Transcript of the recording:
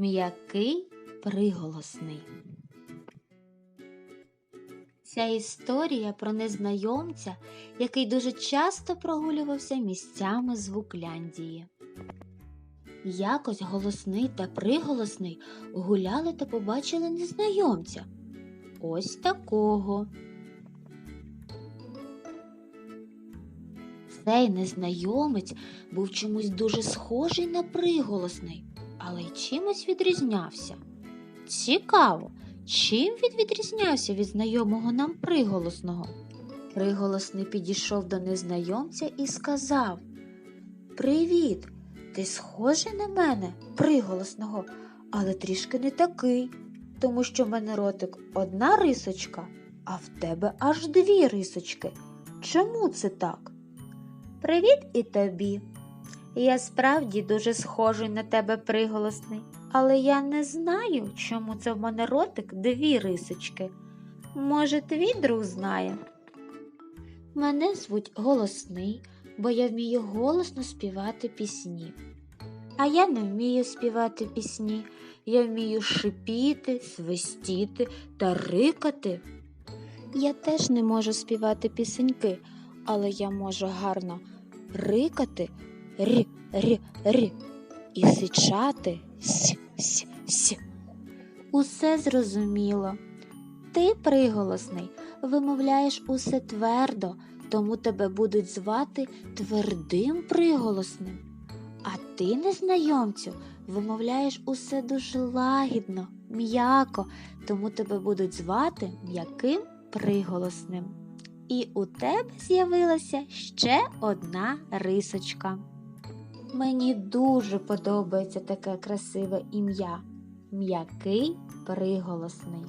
М'який приголосний. Ця історія про незнайомця, який дуже часто прогулювався місцями Звукляндії. Якось голосний та приголосний гуляли та побачили незнайомця. Ось такого. Цей незнайомець був чомусь дуже схожий на приголосний, але й чимось відрізнявся. Цікаво, чим він відрізнявся від знайомого нам приголосного? Приголосний підійшов до незнайомця і сказав Привіт! Ти схожий на мене, приголосного, але трішки не такий, тому що в мене ротик одна рисочка, а в тебе аж дві рисочки. Чому це так? Привіт і тобі. Я справді дуже схожий на тебе приголосний, але я не знаю, чому це в мене ротик дві рисочки. Може, твій друг знає? Мене звуть голосний, бо я вмію голосно співати пісні. А я не вмію співати пісні, я вмію шипіти, свистіти та рикати. Я теж не можу співати пісеньки, але я можу гарно рикати рі, рі, рі і сичати сь, сь, сь. Усе зрозуміло. Ти, приголосний, вимовляєш усе твердо, тому тебе будуть звати твердим приголосним. А ти, незнайомцю, вимовляєш усе дуже лагідно, м'яко, тому тебе будуть звати м'яким приголосним. І у тебе з'явилася ще одна рисочка. Мені дуже подобається таке красиве ім'я м'який приголосний.